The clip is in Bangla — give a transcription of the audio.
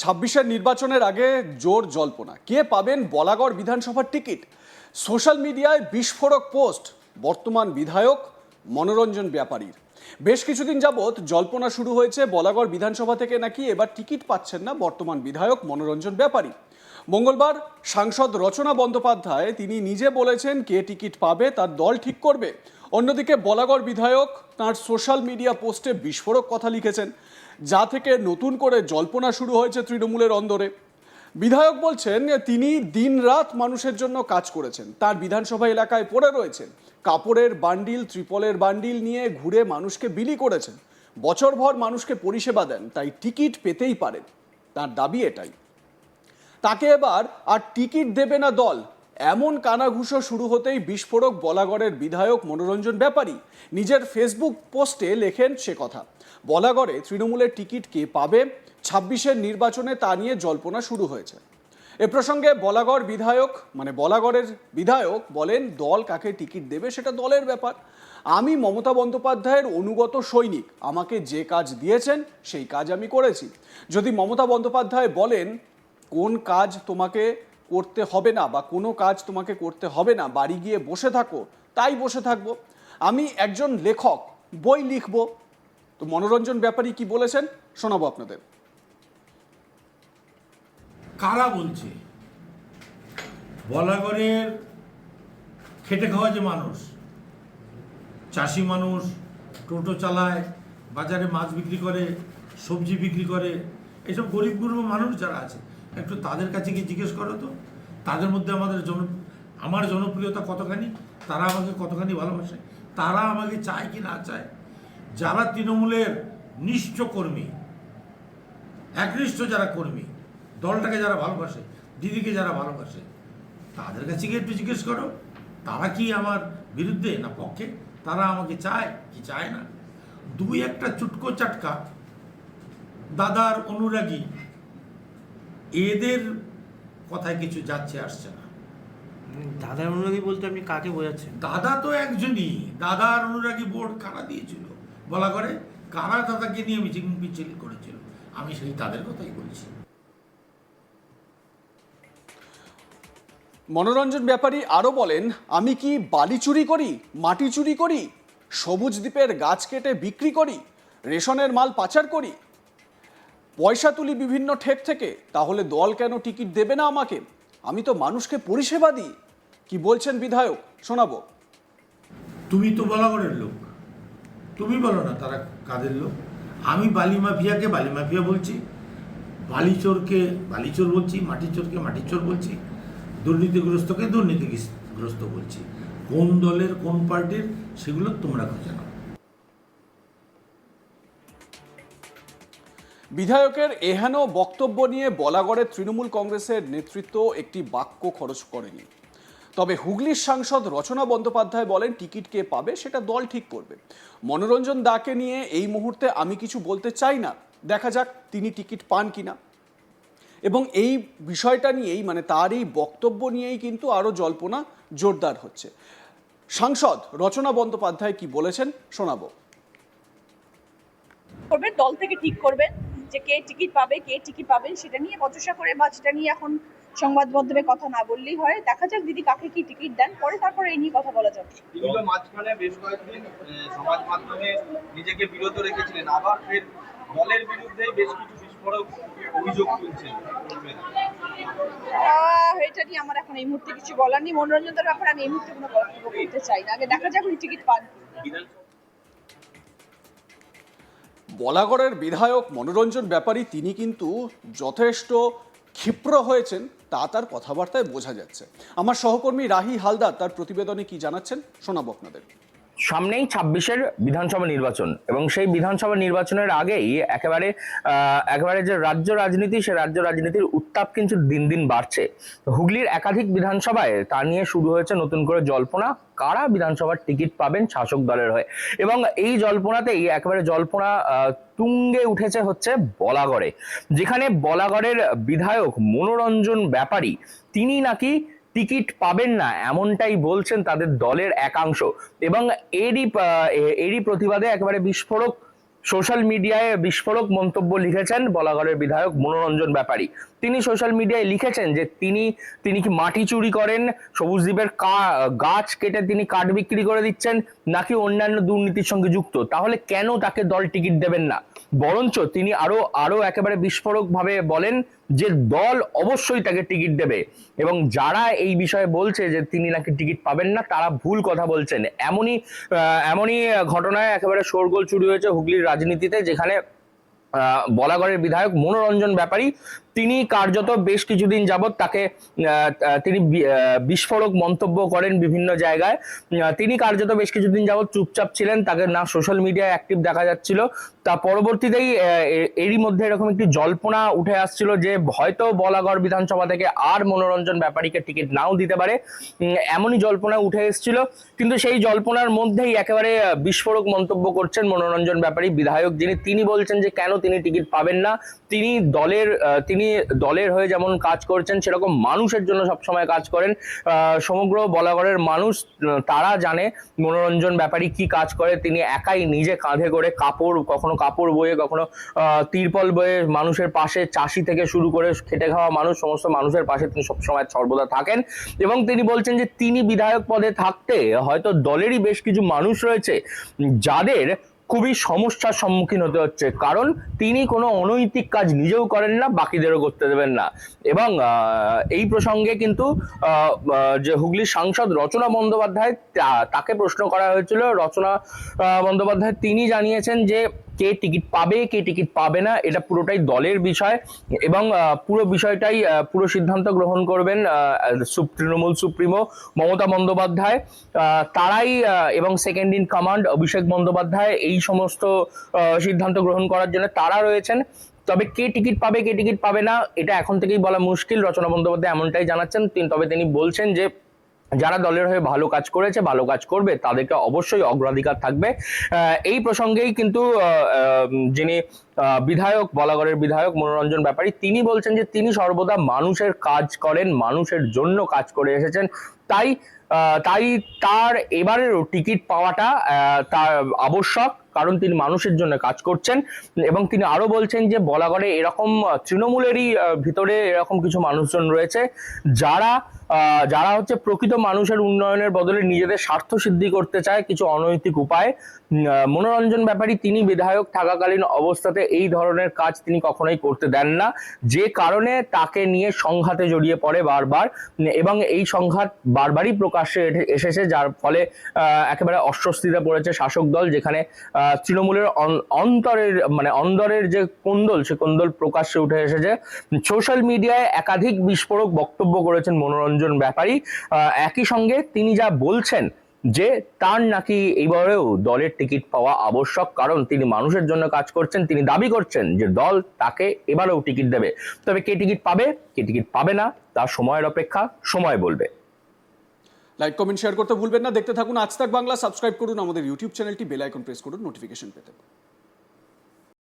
ছাব্বিশের নির্বাচনের আগে জোর জল্পনা। কে পাবেন বলাগড় বিধানসভার টিকিট? সোশ্যাল মিডিয়ায় বিস্ফোরক পোস্ট, বর্তমান বিধায়ক মনোরঞ্জন ব্যাপারীর। বেশ কিছুদিন যাবৎ জল্পনা শুরু হয়েছে বলাগড় বিধানসভা থেকে নাকি এবার টিকিট পাচ্ছেন না বর্তমান বিধায়ক মনোরঞ্জন ব্যাপারী। মঙ্গলবার সাংসদ রচনা বন্দ্যোপাধ্যায় তিনি নিজে বলেছেন কে টিকিট পাবে, তার দল ঠিক করবে। অন্যদিকে বলাগড় বিধায়ক তার সোশ্যাল মিডিয়া পোস্টে বিস্ফোরক কথা লিখেছেন। যা থেকে নতুন করে জল্পনা শুরু হয়েছে তৃণমূলের অন্দরে। বিধায়ক বলছেন, তিনি দিনরাত মানুষের জন্য কাজ করেছেন। তার বিধানসভা এলাকায় পড়ে রয়েছেন কাপড়ের বান্ডিল, ত্রিপলের বান্ডিল নিয়ে ঘুরে মানুষকে বিলি করেছেন। বছরভর মানুষকে পরিষেবা দেন, তাই টিকিট পেতেই পারেন। তার দাবি এটাই। তাকে এবার আর টিকিট দেবে না দল এমন কানাঘুষো শুরু হতেই বিস্ফোরক বলাগড়ের বিধায়ক মনোরঞ্জন ব্যাপারী নিজের ফেসবুক পোস্টে লেখেন সে কথা। বলাগড়ে তৃণমূলের টিকিট কে পাবে? ছাব্বিশের নির্বাচনে তা নিয়ে জল্পনা শুরু হয়েছে। এ প্রসঙ্গে বলাগড় বিধায়ক মানে বলাগড়ের বিধায়ক বলেন, দল কাকে টিকিট দেবে সেটা দলের ব্যাপার। আমি মমতা বন্দ্যোপাধ্যায়ের অনুগত সৈনিক, আমাকে যে কাজ দিয়েছেন সেই কাজ আমি করেছি। যদি মমতা বন্দ্যোপাধ্যায় বলেন, কোন কাজ তোমাকে করতে হবে না বা কোনো কাজ তোমাকে করতে হবে না, বাড়ি গিয়ে বসে থাকো, তাই বসে থাকব। আমি একজন লেখক, বই লিখব। তো মনোরঞ্জন ব্যাপারী কি বলেছেন? শোনাবো আপনাদের। কারা বলছে? বলাগড়ের খেটে খাওয়া যে মানুষ, চাষি মানুষ, টোটো চালায়, বাজারে মাছ বিক্রি করে, সবজি বিক্রি করে, এসব গরিব গরিব মানুষ যারা আছে একটু তাদের কাছে গিয়ে জিজ্ঞেস করো তো। তাদের মধ্যে আমাদের জন আমার জনপ্রিয়তা কতখানি, তারা আমাকে কতখানি ভালোবাসে, তারা আমাকে চায় কি না চায়। যারা তৃণমূলের নিষ্ঠ কর্মী, একনিষ্ঠ যারা কর্মী, দলটাকে যারা ভালোবাসে, দিদিকে যারা ভালোবাসে, তাদের কাছে গিয়ে একটু জিজ্ঞেস করো, তারা কি আমার বিরুদ্ধে না পক্ষে? তারা আমাকে চায় কি চায় না? দুই একটা চুটকো চাটকা, দাদার অনুরাগী এদের কথায় কিছু যাচ্ছে আসছে না। দাদার অনুরাগী বলতে আপনি কাকে বোঝাচ্ছেন? দাদা তো একজনই। দাদার অনুরাগী বোর্ড কারা দিয়েছিল? বলা করে কারা দাদাকে নিয়ে মিছিল মিছিল করেছিল? আমি সেই তাদের কথাই বলছি। মনোরঞ্জন ব্যাপারী আরও বলেন আমি কি বালি চুরি করি মাটি চুরি করি সবুজ দ্বীপের গাছ কেটে বিক্রি করি রেশনের মাল পাচার করি পয়সা তুলি বিভিন্ন ঠেক থেকে, তাহলে দল কেন টিকিট দেবে না আমাকে? আমি তো মানুষকে পরিষেবা দিই। কি বলছেন বিধায়ক? শোনাবো। তুমি তো বলাগড়ের লোক। তুমি বলো না তারা কাদের লোক? আমি বালি মাফিয়াকে বালি মাফিয়া বলছি। বালিচোরকে বালিচোর বলছি, মাটিচোরকে মাটিচোর বলছি, দুর্নীতিগ্রস্তকে দুর্নীতিগ্রস্ত বলছি। কোন দলের কোন পার্টির, সেগুলো তোমরা খুঁজে বিধায়কের এহেন বক্তব্য নিয়ে বলাগড়ে তৃণমূল কংগ্রেসের নেতৃত্ব একটি বাক্য খরচ করেনি। তবে হুগলির সাংসদ রচনা বন্দ্যোপাধ্যায় বলেন, টিকিট কে পাবে সেটা দল ঠিক করবে। মনোরঞ্জন দাকে নিয়ে এই মুহূর্তে আমি কিছু বলতে চাই না। দেখা যাক তিনি টিকিট পান কিনা। এবং এই বিষয়টা নিয়েই মানে তার এই বক্তব্য নিয়েই কিন্তু আরও জল্পনা জোরদার হচ্ছে। সাংসদ রচনা বন্দ্যোপাধ্যায় কি বলেছেন শোনাবো। করবেন দল থেকে ঠিক করবেন যে কে টিকিট পাবে কে টিকিট পাবেন সেটা নিয়ে বচসা করে বা সেটা নিয়ে এখন সংবাদ মাধ্যমে কথা না বললেই হয়। দেখা যাক দিদি কাকে কি টিকিট দেন পরে তারপরে এই নিয়ে কথা বলা যাবে। মাঝখানে বেশ কয়েকদিন সমাজ মাধ্যমে নিজেকে বিরত রেখেছিলেন। আবার ফের দলের বিরুদ্ধে বেশ কিছু বিস্ফোরক অভিযোগ তুলছেন। এটা নিয়ে আমার এখন এই মুহূর্তে কিছু বলার নেই। মনোরঞ্জনের ব্যাপারে আমি এই মুহূর্তে কোনো বক্তব্য করতে চাই না। আগে দেখা যাক উনি টিকিট পান বলাগড়ের বিধায়ক মনোরঞ্জন ব্যাপারী, তিনি কিন্তু যথেষ্ট ক্ষিপ্র হয়েছেন, তা তার কথাবার্তায় বোঝা যাচ্ছে। আমার সহকর্মী রাহি হালদার তার প্রতিবেদনে কি জানাচ্ছেন শোনাবো আপনাদের। সামনেই ছাব্বিশের বিধানসভা নির্বাচন এবং সেই বিধানসভা নির্বাচনের আগেই একেবারে একেবারে যে রাজ্য রাজনীতি, সে রাজ্য রাজনীতির উত্তাপ কিন্তু দিন দিন বাড়ছে। হুগলির একাধিক বিধানসভায় তা নিয়ে শুরু হয়েছে নতুন করে জল্পনা। কারা বিধানসভার টিকিট পাবেন শাসক দলের হয়ে? এবং এই জল্পনাতেই একেবারে জল্পনা তুঙ্গে উঠেছে হচ্ছে বলাগড়ে। যেখানে বলাগড়ের বিধায়ক মনোরঞ্জন ব্যাপারী, তিনি নাকি টিকিট পাবেন না, এমনটাই বলছেন তাদের দলের একাংশ। এবং এরই এরই প্রতিবাদে একেবারে বিস্ফোরক, সোশ্যাল মিডিয়ায় বিস্ফোরক মন্তব্য লিখেছেন বলাগড়ের বিধায়ক মনোরঞ্জন ব্যাপারী। তিনি সোশ্যাল মিডিয়ায় লিখেছেন যে তিনি তিনি কি মাটি চুরি করেন, সবুজ দ্বীপের গাছ কেটে তিনি কাঠ বিক্রি করে দিচ্ছেন, নাকি অন্যান্য দুর্নীতির সঙ্গে যুক্ত? তাহলে কেন তাকে দল টিকিট দেবেন না? বরঞ্চ তিনি আরও আরও একেবারে বিস্ফোরক ভাবে বলেন যে দল অবশ্যই তাকে টিকিট দেবে। এবং যারা এই বিষয়ে বলছে যে তিনি নাকি টিকিট পাবেন না, তারা ভুল কথা বলছেন। এমনই এমনই ঘটনায় একেবারে শোরগোল চুরি হয়েছে হুগলির রাজনীতিতে, যেখানে বলাগড়ের বিধায়ক মনোরঞ্জন ব্যাপারী তিনি কার্যত বেশ কিছুদিন যাবৎ তাকে তিনি বিস্ফোরক মন্তব্য করেন বিভিন্ন জায়গায়। তিনি কার্যত বেশ কিছুদিন যাবৎ চুপচাপ ছিলেন তাকে না সোশ্যাল মিডিয়ায় অ্যাক্টিভ দেখা যাচ্ছিল। তা পরবর্তীতেই এরই মধ্যে এরকম একটি জল্পনা উঠে আসছিল যে হয়তো বলাগড় বিধানসভা থেকে আর মনোরঞ্জন ব্যাপারীকে টিকিট নাও দিতে পারে। এমনই জল্পনা উঠে এসেছিল। কিন্তু সেই জল্পনার মধ্যেই একেবারে বিস্ফোরক মন্তব্য করছেন মনোরঞ্জন ব্যাপারী। বিধায়ক যিনি তিনি বলছেন যে কেন তিনি টিকিট পাবেন না। তিনি দলের আহ, তিনি দলের হয়ে যেমন কাজ করছেন, সেরকম মানুষের জন্য সবসময় কাজ করেন। সমগ্র বলাগড়ের মানুষ তারা জানে মনোরঞ্জন ব্যাপারী কি কাজ করে। তিনি একাই নিজে কাঁধে করে কাপড়, কখনো কাপড় বয়ে, কখনো তিরপল বয়ে মানুষের পাশে চাষি থেকে শুরু করে খেটে খাওয়া মানুষ, সমস্ত মানুষের পাশে তিনি সবসময় সর্বদা থাকেন। এবং তিনি বলছেন যে, তিনি বিধায়ক পদে থাকতে হয়তো দলেরই বেশ কিছু মানুষ রয়েছে, যাদের খুবই সমস্যার সম্মুখীন হতে হচ্ছে। কারণ তিনি কোনো অনৈতিক কাজ নিজেও করেন না, বাকিদেরও করতে দেবেন না। এবং এই প্রসঙ্গে কিন্তু যে হুগলির সাংসদ রচনা বন্দ্যোপাধ্যায় তাকে প্রশ্ন করা হয়েছিল। রচনা বন্দ্যোপাধ্যায় তিনি জানিয়েছেন যে কে টিকিট পাবে, কে টিকিট পাবে না, এটা পুরোটাই দলের বিষয় এবং পুরো বিষয়টাই পুরো সিদ্ধান্ত গ্রহণ করবেন তৃণমূল সুপ্রিমো মমতা বন্দ্যোপাধ্যায়। তারাই এবং second in command Abhishek Bandyopadhyay এই সমস্ত সিদ্ধান্ত গ্রহণ করার জন্য তারা রয়েছেন। তবে কে টিকিট পাবে, কে টিকিট পাবে না, এটা এখন থেকেই বলা মুশকিল। রচনা বন্দ্যোপাধ্যায় এমনটাই জানাচ্ছেন তবে তিনি বলছেন যে যারা দলের হয়ে ভালো কাজ করেছে, ভালো কাজ করবে, তাদেরকে অবশ্যই অগ্রাধিকার থাকবে। এই প্রসঙ্গেই কিন্তু যিনি বিধায়ক, বলাগড়ের বিধায়ক মনোরঞ্জন ব্যাপারী, তিনি বলছেন যে তিনি সর্বদা মানুষের কাজ করেন, মানুষের জন্য কাজ করে এসেছেন। তাই তাই তার এবারেরও টিকিট পাওয়াটা তার আবশ্যক, কারণ তিনি মানুষের জন্য কাজ করছেন। এবং তিনি আরও বলছেন যে বলাগড়ে এরকম তৃণমূলেরই ভিতরে এরকম কিছু মানুষজন রয়েছে, যারা যারা হচ্ছে প্রকৃত মানুষের উন্নয়নের বদলে নিজেদের স্বার্থ সিদ্ধি করতে চায়, কিছু অনৈতিক উপায় মনোরঞ্জন ব্যাপারী তিনি বিধায়ক থাকাকালীন অবস্থাতে এই ধরনের কাজ তিনি কখনোই করতে দেন না। যে কারণে তাকে নিয়ে সংঘাতে জড়িয়ে পড়ে বারবার এবং এই সংঘাত বারবারই প্রকাশ্যে এসেছে, যার ফলে একেবারে অস্বস্তিতে পড়েছে শাসক দল, যেখানে তৃণমূলের অন্তরের মানে অন্দরের যে কোন্দল, সে কোন্দল প্রকাশ্যে উঠে এসেছে। সোশ্যাল মিডিয়ায় একাধিক বিস্ফোরক বক্তব্য করেছেন মনোরঞ্জন ব্যাপারী একই সঙ্গে তিনি যা বলছেন যে তার নাকি এইবারেও দলের টিকিট পাওয়া আবশ্যক, কারণ তিনি মানুষের জন্য কাজ করছেন, তিনি দাবি করছেন যে দল তাকে এবারেও টিকিট দেবে। তবে কে টিকিট পাবে, কে টিকিট পাবে না, তার সময়ের অপেক্ষা সময় বলবে। লাইক কমেন্ট শেয়ার করতে ভুলবেন না। দেখতে থাকুন আজ তাক বাংলা সাবস্ক্রাইব করুন আমাদের ইউটিউব চ্যানেলটি বেল আইকন প্রেস করুন নোটিফিকেশন পেতে।